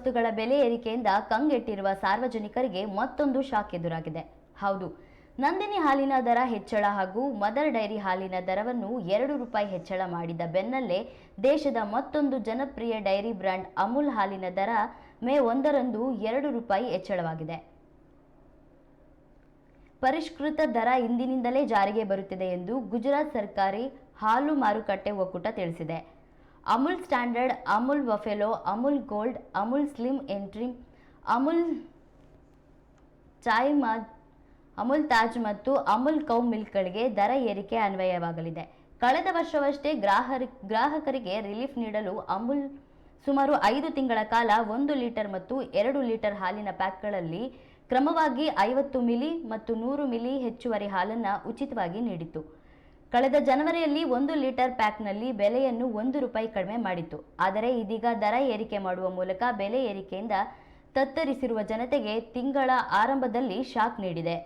ವಸ್ತುಗಳ ಬೆಲೆ ಏರಿಕೆಯಿಂದ ಕಂಗೆಟ್ಟಿರುವ ಸಾರ್ವಜನಿಕರಿಗೆ ಮತ್ತೊಂದು ಶಾಕ್ ಎದುರಾಗಿದೆ. ಹೌದು, ನಂದಿನಿ ಹಾಲಿನ ದರ ಹೆಚ್ಚಳ ಹಾಗೂ ಮದರ್ ಡೈರಿ ಹಾಲಿನ ದರವನ್ನು ಎರಡು ರೂಪಾಯಿ ಹೆಚ್ಚಳ ಮಾಡಿದ ಬೆನ್ನಲ್ಲೇ ದೇಶದ ಮತ್ತೊಂದು ಜನಪ್ರಿಯ ಡೈರಿ ಬ್ರ್ಯಾಂಡ್ ಅಮೂಲ್ ಹಾಲಿನ ದರ ಮೇ ಒಂದರಂದು ಎರಡು ರೂಪಾಯಿ ಹೆಚ್ಚಳವಾಗಿದೆ. ಪರಿಷ್ಕೃತ ದರ ಇಂದಿನಿಂದಲೇ ಜಾರಿಗೆ ಬರುತ್ತಿದೆ ಎಂದು ಗುಜರಾತ್ ಸರ್ಕಾರಿ ಹಾಲು ಮಾರುಕಟ್ಟೆ ಒಕ್ಕೂಟ ತಿಳಿಸಿದೆ. Amul standard, Amul buffalo, Amul gold, Amul slim entry, Amul chai ಮಾ ಅಮುಲ್ ತಾಜ್ ಮತ್ತು ಅಮುಲ್ ಕೌ ಮಿಲ್ಕ್ಗಳಿಗೆ ದರ ಏರಿಕೆ ಅನ್ವಯವಾಗಲಿದೆ. ಕಳೆದ ವರ್ಷವಷ್ಟೇ ಗ್ರಾಹರಿ, ಗ್ರಾಹಕರಿಗೆ ರಿಲೀಫ್ ನೀಡಲು ಅಮುಲ್ ಸುಮಾರು ಐದು ತಿಂಗಳ ಕಾಲ ಒಂದು ಲೀಟರ್ ಮತ್ತು ಎರಡು ಲೀಟರ್ ಹಾಲಿನ ಪ್ಯಾಕ್ಗಳಲ್ಲಿ ಕ್ರಮವಾಗಿ ಐವತ್ತು ಮಿಲಿ ಮತ್ತು ನೂರು ಮಿಲಿ ಹೆಚ್ಚುವರಿ ಹಾಲನ್ನು ಉಚಿತವಾಗಿ ನೀಡಿತು ಕಳೆದ ಜನವರಿಯಲ್ಲಿ ಒಂದು ಲೀಟರ್ ಪ್ಯಾಕ್ನಲ್ಲಿ ಬೆಲೆಯನ್ನು ಒಂದು ರೂಪಾಯಿ ಕಡಿಮೆ ಮಾಡಿತ್ತು. ಆದರೆ ಇದೀಗ ದರ ಏರಿಕೆ ಮಾಡುವ ಮೂಲಕ ಬೆಲೆ ಏರಿಕೆಯಿಂದ ತತ್ತರಿಸಿರುವ ಜನತೆಗೆ ತಿಂಗಳ ಆರಂಭದಲ್ಲಿ ಶಾಕ್ ನೀಡಿದೆ.